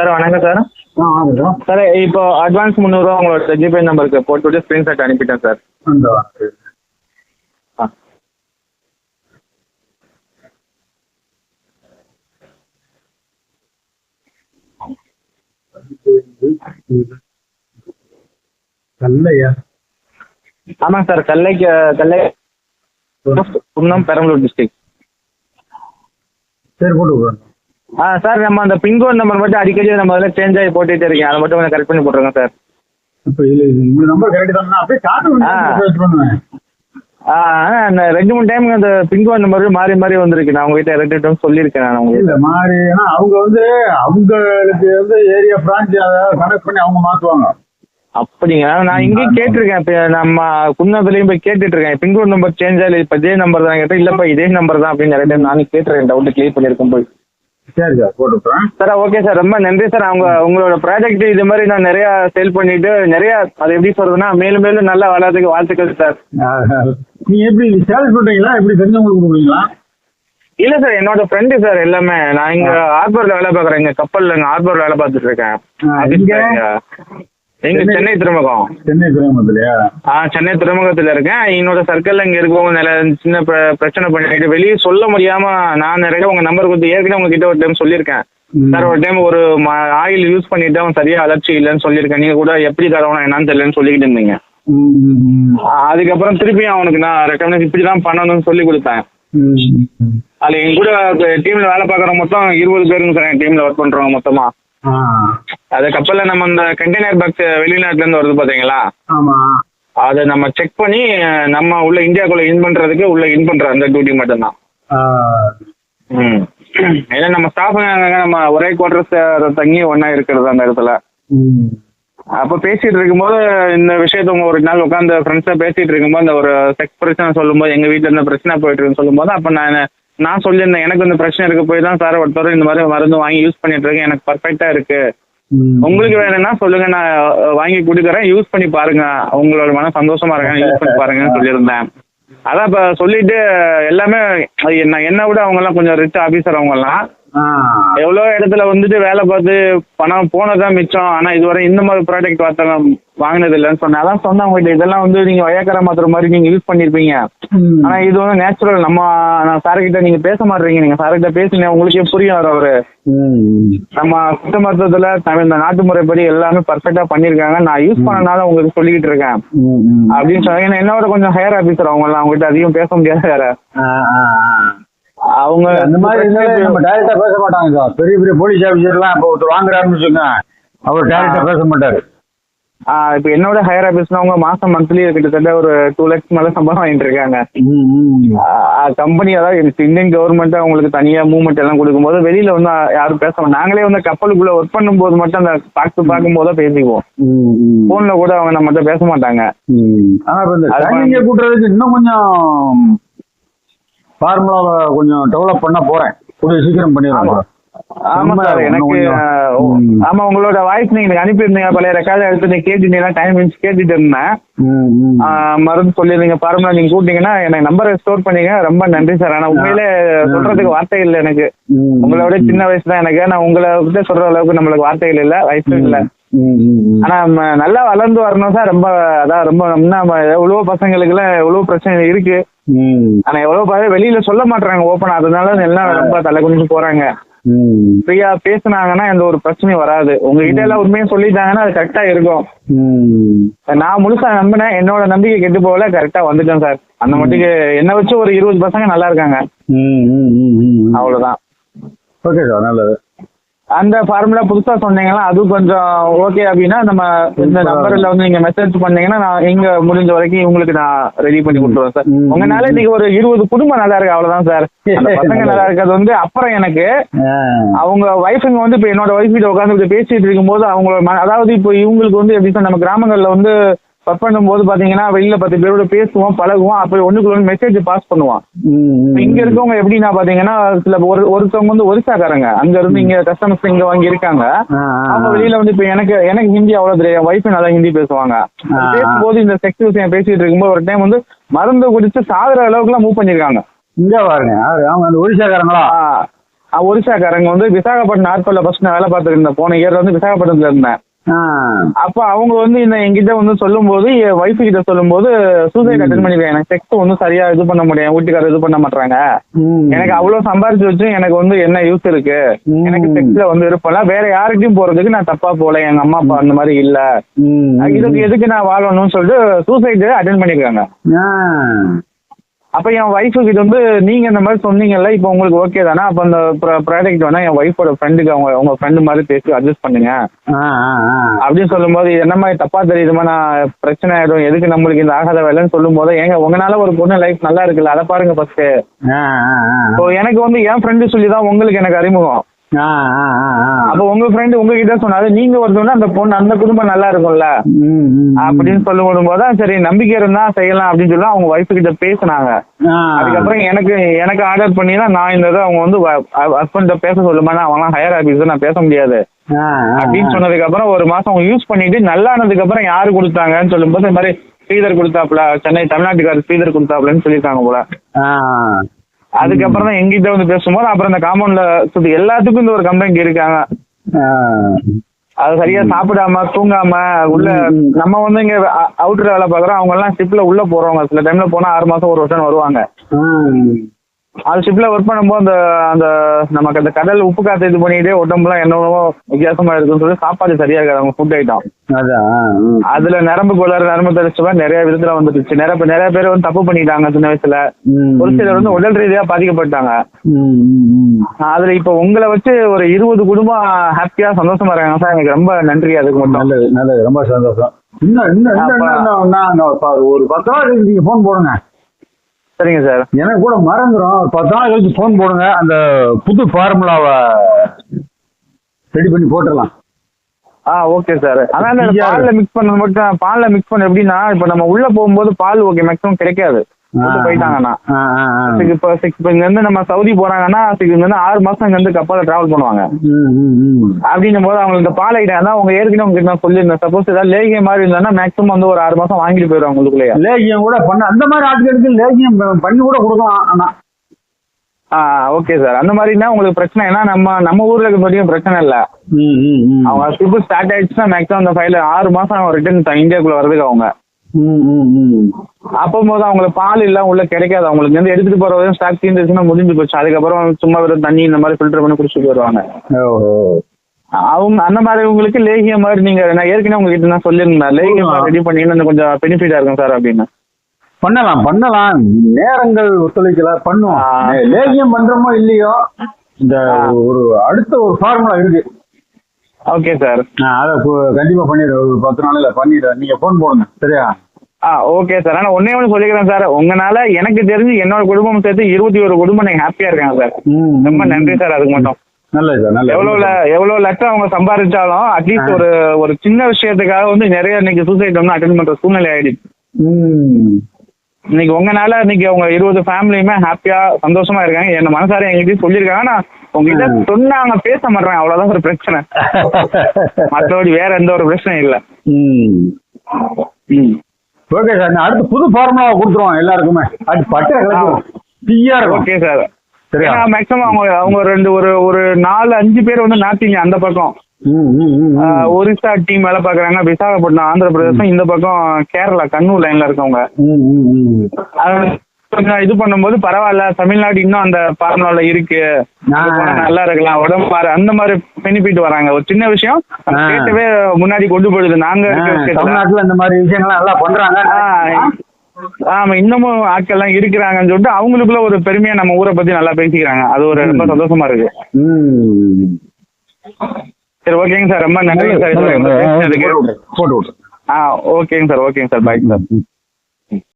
Sir வணக்கம் sir ஆ ஆமாம் sir இப்போ அட்வான்ஸ் முந்நூறுரூவா உங்களோட ஜிபே நம்பருக்கு போட்டுவிட்டு ஸ்க்ரீன்ஷாட் அனுப்பிட்டேன் சார் ஆ. நல்லையா ஆமாம் சார் கல்லைக்கு கல்லை குன்னம் பெரம்பலூர் டிஸ்ட்ரிக்ட் சரி போட்டு ஆ சார் நம்ம அந்த பின்கோட் நம்பர் மட்டும் அடிக்கடி நம்ம அதில் சேஞ்ச் ஆகி போட்டுகிட்டே இருக்கேன். அதை மட்டும் கொஞ்சம் கரெக்ட் பண்ணி போட்டுருங்க சார். இப்போ இல்லை இது இந்த நம்பர் கரெக்ட் தான்? அப்படியே காட்டு ஆனால் அந்த ரெண்டு மூணு டைம் அந்த பின்கோட் நம்பர் மாறி மாறி வந்திருக்கு. நான் உங்ககிட்ட ரெண்டு டைம் சொல்லியிருக்கேன் நான் உங்ககிட்ட. இல்ல மாறி ஏன்னா அவங்க வந்து அவங்களுக்கு வந்து ஏரியா பிரான்ச் அதை கனெக்ட் பண்ணி அவங்க மாத்துவாங்க. அப்படிங்களா? நான் இங்கேயும் கேட்டிருக்கேன். இப்போ நம்ம குன்னத்துலேயும் போய் கேட்டுட்டு இருக்கேன் பின்கோட் நம்பர் சேஞ்ச் ஆகல. இப்போ இதே நம்பர் தான் கேட்டேன். இல்லைப்பா இதே நம்பர் தான் அப்படின்னு நிறைய டைம் நானும் கேட்டிருக்கேன். டவுட் கிளியர் பண்ணியிருக்கேன் போய் சரி சார் போட்டு விட்டுறேன் சார் ஓகே சார். ரொம்ப நன்றி சார். அவங்க உங்களோட ப்ராஜெக்ட் இது மாதிரி நான் நிறைய சேல் பண்ணிட்டு நிறைய அது எப்படி சொல்றதுன்னா மேலும் மேலும் நல்லா வளர்றதுக்கு வாழ்த்துக்கள் சார். நீங்க எப்படி சேல்ஸ் பண்றீங்களா? எப்படி தெரிஞ்சவங்களுக்கு கொடுக்குறீங்களா? இல்ல சார் என்னோட ஃப்ரெண்டு சார் எல்லாமே. நான் இங்க ஹார்பர்ல வேலை பார்க்குறேன். இங்க கப்பல்ல இங்க ஹார்பர்ல வேலை பார்த்துட்டு இருக்கேன். எங்க? எங்க சென்னை. துறைமுகம் சென்னை துறைமுகத்திலையா ஆ சென்னை துறைமுகத்துல இருக்கேன் என்னோட சர்க்கிள்ல இங்க இருக்கவங்க நிறைய சின்ன பிர- பிரச்சனை பண்ணிட்டு வெளியே சொல்ல முடியாம நான் நிறைய உங்க நம்பர் கொடுத்து ஏற்கனவே உங்ககிட்ட ஒரு டைம் சொல்லியிருக்கேன். சார் ஒரு டைம் ஒரு ஆயில் யூஸ் பண்ணிட்டு அவன் சரியா அலர்ச்சி இல்லைன்னு சொல்லியிருக்கேன் நீங்க கூட எப்படி தரவணும் என்னன்னு தெரியலன்னு சொல்லிக்கிட்டு இருந்தீங்க அதுக்கப்புறம் திருப்பியும் அவனுக்கு நான் ரெக்கமெண்ட் இப்படி தான் பண்ணணும்னு சொல்லி கொடுத்தேன். அதுல என் கூட டீம்ல வேலை பார்க்குற மொத்தம் இருபது பேருங்க சார் என் டீம்ல ஒர்க் பண்றவங்க மொத்தமா அது கப்பல்ல நம்ம இந்த கண்டெய்னர் பாக்ஸ் வெளிநாட்டுல இருந்து வருது பாத்தீங்களா? ஆமா. அதை நம்ம செக் பண்ணி நம்ம உள்ள இந்தியாக்குள்ள இன் பண்றதுக்கு உள்ள இன் பண்ற அந்த டியூட்டி மட்டும்தான். ஏன்னா நம்ம ஸ்டாஃபுங்க நம்ம ஒரே குவார்டர்ஸ் தங்கி ஒண்ணா இருக்கிறது அந்த இடத்துல. அப்ப பேசிட்டு இருக்கும்போது இந்த விஷயத்த உங்க ஒரு நாள் உட்காந்து ஃப்ரெண்ட்ஸா பேசிட்டு இருக்கும்போது அந்த ஒரு செக்ஸ் பிரச்சனை சொல்லும்போது எங்க வீட்டுல இந்த பிரச்சனை போயிட்டு இருக்குன்னு சொல்லும்போது அப்ப நான் நான் சொல்லியிருந்தேன் எனக்கு இந்த பிரச்சனை இருக்கு போய் தான் சார் ஒருத்தர் இந்த மாதிரி மருந்து வாங்கி யூஸ் பண்ணிட்டு இருக்கேன் எனக்கு பர்ஃபெக்டா இருக்கு. உங்களுக்கு வேணும்னா சொல்லுங்க நான் வாங்கி கொடுக்குறேன். யூஸ் பண்ணி பாருங்க. உங்களோட மன சந்தோஷமா இருக்காங்க. யூஸ் பண்ணி பாருங்கன்னு சொல்லியிருந்தேன். அதான் இப்ப சொல்லிட்டு எல்லாமே என்ன என்ன விட அவங்க எல்லாம் கொஞ்சம் ரிச் ஆபீசர் அவங்க எல்லாம் எவ்வளோ இடத்துல வந்துட்டு வேலை பார்த்து பணம் போனதான் மிச்சம். ஆனா இதுவரை இந்த மாதிரி ப்ராடக்ட் வார்த்தை வாங்கினது இல்லைன்னு சொன்னேன். அதான் சொன்னேன் உங்ககிட்ட இதெல்லாம் வந்து நீங்க வயக்கர மாத்திர மாதிரி நீங்க யூஸ் பண்ணிருப்பீங்க. ஆனா இது வந்து நேச்சுரல் நம்ம நான் சார் கிட்ட நீங்க பேச மாட்டீங்க நீங்க சார் கிட்ட பேசுங்க உங்களுக்கே புரியும் அவர். நம்ம சித்த மருத்துவத்துல தமிழ் இந்த நாட்டு முறைப்படி எல்லாமே பர்ஃபெக்டா பண்ணிருக்காங்க. நான் யூஸ் பண்ணனால உங்களுக்கு சொல்லிக்கிட்டு இருக்கேன். அப்படின்னு சொன்னாங்க ஏன்னா என்னோட கொஞ்சம் ஹையர் ஆபீசர் அவங்க எல்லாம் அவங்ககிட்ட அதிகம் பேச முடியாது வேற. அவங்க அந்த மாதிரி இருந்தாலே நம்ம டைரக்டா பேச மாட்டாங்க பெரிய பெரிய போலீஸ் ஆபீசர்லாம் இப்போ ஒருத்தர் வாங்குறாருன்னு வச்சுக்கோங்க அவர் டைரக்டா பேச மாட்டாரு ஆ, இப்ப என்னோட ஹையர் ஆபீஸ்ல அவங்க மாசம் மந்த்லி கிட்டத்தட்ட ஒரு டூ லேக்ஸ் மேல சம்பளம் வாங்கிட்டு இருக்காங்க. கம்பெனி அதாவது இந்தியன் கவர்மெண்ட் அவங்களுக்கு தனியா மூவ்மெண்ட் எல்லாம் கொடுக்கும்போது வெளியில வந்து யாரும் பேச மாட்டாங்க. நாங்களே வந்து கப்பலுக்குள்ள ஒர்க் பண்ணும்போது மட்டும் அந்த பார்த்து பார்க்கும்போது தான் பேசிக்குவோம். போன்ல கூட அவங்க நம்மகிட்ட பேச மாட்டாங்க. ஆனா கூட்டுறதுக்கு இன்னும் கொஞ்சம் ஃபார்முலாவை கொஞ்சம் டெவலப் பண்ண போறேன். கூடிய சீக்கிரம் பண்ணிடுறோம் ஆமா சார் எனக்கு. ஆமா உங்களோட வாய்ஸ் நீங்க அனுப்பியிருந்தீங்க. பழைய ரெக்கார்டு எடுத்து நீங்க கேட்டுட்டீங்க. டைம் மினிட்ஸ் கேட்டுட்டு இருந்தேன். மருந்து சொல்லியிருந்தீங்க ஃபார்முலா நீங்க கூப்பிட்டீங்கன்னா எனக்கு நம்பரை ஸ்டோர் பண்ணீங்க. ரொம்ப நன்றி சார். ஆனா உண்மையிலே சொல்றதுக்கு வார்த்தை இல்லை எனக்கு. ம், உங்களை விட சின்ன வயசு தான் எனக்கு. நான் உங்களை சொல்ற அளவுக்கு நம்மளுக்கு வார்த்தைகள் இல்ல. வயசும் இல்ல. ஆனா நம்ம நல்லா வளர்ந்து வரணும் சார். ரொம்ப அதான் ரொம்ப நம்ம எவ்வளவோ பசங்களுக்கு எல்லாம் எவ்வளவோ பிரச்சனை இருக்கு. ஆனா எவ்வளவு வெளியில சொல்ல மாட்டாங்க ஓப்பன் அதனால எல்லாம் ரொம்ப தலை குனிஞ்சு போறாங்க. ஃப்ரீயா பேசுனாங்கன்னா எந்த ஒரு பிரச்சனையும் வராது. உங்ககிட்ட எல்லாம் உண்மையை சொல்லிட்டாங்கன்னா அது கரெக்டா இருக்கும். நான் முழுசா நம்பினேன். என்னோட நம்பிக்கை கெட்டு போகல கரெக்டா வந்துட்டேன் சார். அந்த மட்டுக்கு என்ன வச்சு ஒரு இருபது பசங்க நல்லா இருக்காங்க. அவ்வளவுதான். ஓகே சார் நல்லது. அந்த ஃபார்முலா புதுசா சொன்னீங்கன்னா அது கொஞ்சம் ஓகே அப்படின்னா நம்ம இந்த நம்பர்ல வந்து நீங்க மெசேஜ் பண்ணீங்கன்னா நான் எங்க முடிஞ்ச வரைக்கும் உங்களுக்கு நான் ரெடி பண்ணி கொடுத்துருவேன் சார். உங்கனால இன்னைக்கு ஒரு இருபது குடும்பம் நல்லா இருக்கு அவ்வளவுதான் சார் பசங்க நல்லா இருக்கிறது வந்து அப்புறம் எனக்கு. அவங்க ஒய்ஃபுங்க வந்து இப்போ என்னோட ஒய்ஃப் கிட்ட உட்காந்து பேசிட்டு இருக்கும்போது அவங்களோட மன- அதாவது இப்போ இவங்களுக்கு வந்து எப்படி சார் நம்ம கிராமங்கள்ல வந்து ஒர்க் பண்ணும்போது பாத்தீங்கன்னா வெளியில பத்து பேரோட பேசுவோம் பழகுவோம். அப்படி ஒண்ணுக்குள்ள மெசேஜ் பாஸ் பண்ணுவான். இங்க இருக்கவங்க எப்படின்னா பாத்தீங்கன்னா சில ஒரு ஒருத்தவங்க வந்து ஒரிசாக்காரங்க. அங்க இருந்து இங்க கஸ்டமர்ஸ் இங்க வாங்கி இருக்காங்க. அவங்க. வெளியில வந்து இப்ப எனக்கு எனக்கு ஹிந்தி அவ்வளவு தெரியும் ஒய்ஃப் நல்லா ஹிந்தி பேசுவாங்க. பேசும்போது இந்த செக்ஸ் விஷயம் பேசிட்டு இருக்கும்போது ஒரு டைம் வந்து மருந்து குடிச்சு சாகுற அளவுக்கு எல்லாம் மூவ் பண்ணிருக்காங்க. இங்க பாருங்க அவங்க அந்த ஒரிசாக்காரங்களா? ஒரிசாக்காரங்க வந்து விசாகப்பட்டினம் ஆர்கோல ஃபர்ஸ்ட் நான் வேலை பார்த்துட்டு இருந்தேன். போன இயர் வந்து விசாகப்பட்டினத்துல இருந்தேன். அப்ப அவங்க வந்து இந்த என்கிட்ட வந்து சொல்லும்போது என் ஒய்ஃபு கிட்ட சொல்லும்போது சூசைட் அட்டன் பண்ணிருக்கேன் எனக்கு செக்ஸ் வந்து சரியா இது பண்ண முடியும் வீட்டுக்காரர் இது பண்ண மாட்டாங்க. எனக்கு அவ்வளவு சம்பாரிச்சு வச்சு எனக்கு வந்து என்ன யூஸ் இருக்கு. எனக்கு செக்ஸ்ல வந்து இருப்பல வேற யாருக்கும் போறதுக்கு நான் தப்பா போல. எங்க அம்மா அப்பா அந்த மாதிரி இல்ல. இதுக்கு எதுக்கு நான் வாழணும்னு சொல்லிட்டு சூசைட் அட்டன் பண்ணிருக்காங்க. அப்ப என் ஒய்ஃபு கிட்ட வந்து நீங்க இந்த மாதிரி சொன்னீங்கல்ல இப்போ உங்களுக்கு ஓகே தானே அப்ப அந்த ப்ராடக்ட் வேணா என் ஒய்ஃபோட ஃப்ரெண்டுக்கு அவங்க உங்க ஃப்ரெண்டு மாதிரி பேசி அட்ஜஸ்ட் பண்ணுங்க. அப்படின்னு சொல்லும்போது இது என்ன மாதிரி தப்பா தெரியுதுமா நான் பிரச்சனை ஆயிடும் எதுக்கு நம்மளுக்கு இந்த ஆகாத வேலைன்னு சொல்லும் போது ஏங்க உங்களால ஒரு பொண்ணு லைஃப் நல்லா இருக்குல்ல அதை பாருங்க ஃபர்ஸ்ட். இப்போ எனக்கு வந்து என் ஃப்ரெண்டு சொல்லி தான் உங்களுக்கு எனக்கு அறிமுகம். அப்போ உங்க ஃப்ரெண்டு உங்ககிட்ட சொன்னாரு நீங்க ஒருத்தவங்க அந்த பொண்ணு அந்த குடும்பம் நல்லா இருக்கும்ல? அப்படின்னு சொல்லும் போது சரி நம்பிக்கை இருந்தா செய்யலாம் அப்படின்னு சொல்லி அவங்க ஒய்ஃபு கிட்ட பேசினாங்க. அதுக்கப்புறம் எனக்கு எனக்கு ஆர்டர் பண்ணி தான் நான் இந்த இதை அவங்க வந்து ஹஸ்பண்ட பேச சொல்லுமா அவங்களாம் ஹையர் ஆபீஸ் நான் பேச முடியாது. அப்படின்னு சொன்னதுக்கு அப்புறம் ஒரு மாசம் அவங்க யூஸ் பண்ணிட்டு நல்லா ஆனதுக்கு அப்புறம் யாரு கொடுத்தாங்கன்னு சொல்லும்போது இந்த மாதிரி ஸ்ரீதர் கொடுத்தாப்ல சென்னை தமிழ்நாட்டுக்காரர் ஸ்ரீதர் கொடுத்தாப்லன்னு சொல்லியிருக்காங்க போல. அதுக்கப்புறம் தான் எங்கிட்ட வந்து பேசும்போது அப்புறம் இந்த காம்பவுண்ட்ல சுத்தி எல்லாத்துக்கும் இந்த ஒரு கம்ப்ளைண்ட் இருக்காங்க. அது சரியா சாப்பிடாம தூங்காம உள்ள. நம்ம வந்து இங்க அவுட்டர் வேலை பாக்குறோம் அவங்க எல்லாம் ஷிப்ல உள்ள போறவங்க சில டைம்ல போனா ஆறு மாசம் ஒரு வருஷம் வருவாங்க. அது ஷிப்ல ஒர்க் பண்ணும்போது அந்த அந்த நமக்கு அந்த கடல் உப்பு காத்து இது பண்ணிட்டு உடம்புலாம் என்னவோ வித்தியாசமா இருக்குன்னு சொல்லி சாப்பாடு சரியா இருக்காது அவங்க ஃபுட் ஐட்டம். அதுல நரம்பு கோளாறு நரம்பு தரிச்சுவா நிறைய விதத்துல வந்துருச்சு நிறைய நிறைய பேர் வந்து தப்பு பண்ணிட்டாங்க சின்ன வயசுல. ஒரு சிலர் வந்து உடல் ரீதியா பாதிக்கப்பட்டாங்க. அதுல இப்ப உங்களை வச்சு ஒரு இருபது குடும்பம் ஹாப்பியா சந்தோஷமா இருக்காங்க. சார் எனக்கு ரொம்ப நன்றி. அதுக்கு மட்டும். நல்லது நல்லது. ரொம்ப சந்தோஷம். இன்னும் இன்னும் ஒரு பத்து கழிச்சு நீங்க ஃபோன் போடுங்க. சரிங்க சார். எனக்கு கூட மறந்துடும் ஒரு பத்து நாள் கழிச்சு ஃபோன் போடுங்க. அந்த புது ஃபார்முலாவை ரெடி பண்ணி போட்டுடலாம். ஆ ஓகே சார் ஆனா இந்த ஃப்ரீயா பால்ல மிக்ஸ் பண்ணது மட்டும் பால்ல மிக்ஸ் பண்ண எப்படின்னா இப்ப நம்ம உள்ள போகும்போது பால் ஓகே மேக்ஸிமம் கிடைக்காது. போயிட்டாங்கன்னா. இப்போ சிக்ஸ் இங்க இருந்து நம்ம சவுதி போறாங்கன்னா இங்க இருந்து ஆறு மாசம் இங்க இருந்து கப்பல்ல டிராவல் பண்ணுவாங்க. அப்படின்னும் போது அவங்களுக்கு பால் ஐட்டம் தான் அவங்க ஏற்கனவே உங்களுக்கு நான் சொல்லியிருந்தேன். சப்போஸ் ஏதாவது லேகிய மாதிரி இருந்தாங்கன்னா மேக்ஸிமம் வந்து ஒரு ஆறு மாசம் வாங்கிட்டு போயிடுவாங்க உங்களுக்குள்ளேயே. லேகியம் கூட பண்ண அந்த மாதிரி ஆட்களுக்கு லேகியம் பண்ணி கூட கொடுக்கலாம் ஆனா. ஓகே சார் அந்த மாதிரினா உங்களுக்கு பிரச்சனை ஏன்னா நம்ம நம்ம ஊர்ல இருக்க வரைக்கும் பிரச்சனை இல்ல. அவங்க ட்ரிப்பு ஸ்டார்ட் ஆயிடுச்சுன்னா மேக்ஸிமம் அந்த ஃபைல ஆறு மாசம் ரிட்டர்ன் இந்தியாக்குள்ள வரதுக்கு அவங்க. அப்போது அவங்களுக்கு பால் இல்ல உள்ள கிடைக்காது. அவங்களுக்கு வந்து எடுத்துட்டு போற வரையும் ஸ்டாக் தீர்ந்துச்சுன்னா முடிஞ்சு போச்சு. அதுக்கப்புறம் சும்மா வெறும் தண்ணி இந்த மாதிரி ஃபில்டர் பண்ணி குடிச்சிட்டு போயிடுவாங்க. அவங்க அந்த மாதிரி உங்களுக்கு லேகியம் மாதிரி நீங்க நான் ஏற்கனவே உங்ககிட்ட நான் சொல்லியிருந்தேன். லேகியம். ரெடி பண்ணி இன்னும் கொஞ்சம் பெனிஃபிட்டா இருக்கும் சார் அப்படின்னு. பண்ணலாம் பண்ணலாம். நேரங்கள் ஒத்துழைக்கல பண்ணுவோம். லேகியம் பண்றோமோ இல்லையோ இந்த. ஒரு அடுத்த ஒரு ஃபார்முலா இருக்கு. ஓகே சார் அதை கண்டிப்பா பண்ணிடுறேன் ஒரு பத்து நாள்ல பண்ணிடுறேன் நீங்க ஃபோன் போடுங்க. சரியா? ஆ ஓகே சார் ஆனா ஒன்னே ஒன்று சொல்லிக்கிறேன் சார் உங்களால எனக்கு தெரிஞ்சு என்னோட குடும்பம் சேர்த்து இருபத்தி ஒரு குடும்பம் நீங்க ஹாப்பியா இருக்காங்க சார் ரொம்ப நன்றி சார் அதுக்கு மட்டும். நல்லது சார் நல்லது. எவ்வளவு எவ்வளவு லட்சம் அவங்க சம்பாதிச்சாலும் அட்லீஸ்ட். ஒரு ஒரு சின்ன விஷயத்துக்காக வந்து நிறைய இன்னைக்கு சூசைட் வந்து அட்டன் பண்ற சூழ்நிலை ஆயிடுச்சு. இன்னைக்கு உங்கனால இன்னைக்கு அவங்க இருபது ஃபேமிலியுமே ஹாப்பியா சந்தோஷமா இருக்காங்க. என்ன மனசார எங்கிட்டயும் சொல்லியிருக்காங்க. நான் உங்ககிட்ட. சொன்னாங்க பேச மாட்டேன் அவ்வளவுதான் ஒரு பிரச்சனை. மற்றபடி வேற எந்த ஒரு பிரச்சனையும் இல்ல. ஓகே சார் அடுத்து புது ஃபார்முலாவை கொடுத்துருவோம் எல்லாருக்குமே. அது பட்டை இருக்கும் ஓகே சார். சரியா? மேக்ஸிமம் அவங்க அவங்க ரெண்டு ஒரு ஒரு நாலு அஞ்சு பேர் வந்து நார்த் அந்த பக்கம். ஒரிசா டீம் வேலை பாக்குறாங்க விசாகப்பட்டினம் ஆந்திர பிரதேசம் இந்த பக்கம் கேரளா கண்ணூர் லைன்ல இருக்கவங்க. கொஞ்சம் இது பண்ணும்போது பரவாயில்ல. தமிழ்நாடு இன்னும் அந்த ஃபார்முலால இருக்கு. நல்லா இருக்கலாம். உடம்பு அந்த மாதிரி பெனிஃபிட் வராங்க. ஒரு சின்ன விஷயம். ஸ்டேட்டவே முன்னாடி கொண்டு போயிடுது. நாங்க. தமிழ்நாட்டுல இந்த மாதிரி விஷயங்கள்லாம் நல்லா பண்றாங்க. ஆமா இன்னமும் ஆட்கள் எல்லாம் இருக்கிறாங்கன்னு சொல்லிட்டு அவங்களுக்குள்ள ஒரு பெருமையா நம்ம ஊரை பத்தி நல்லா பேசிக்கிறாங்க. அது ஒரு ரொம்ப சந்தோஷமா இருக்கு. சரி ஓகேங்க சார். ரொம்ப நன்றி சார். ஆ ஓகேங்க சார் ஓகேங்க சார். Bye sir.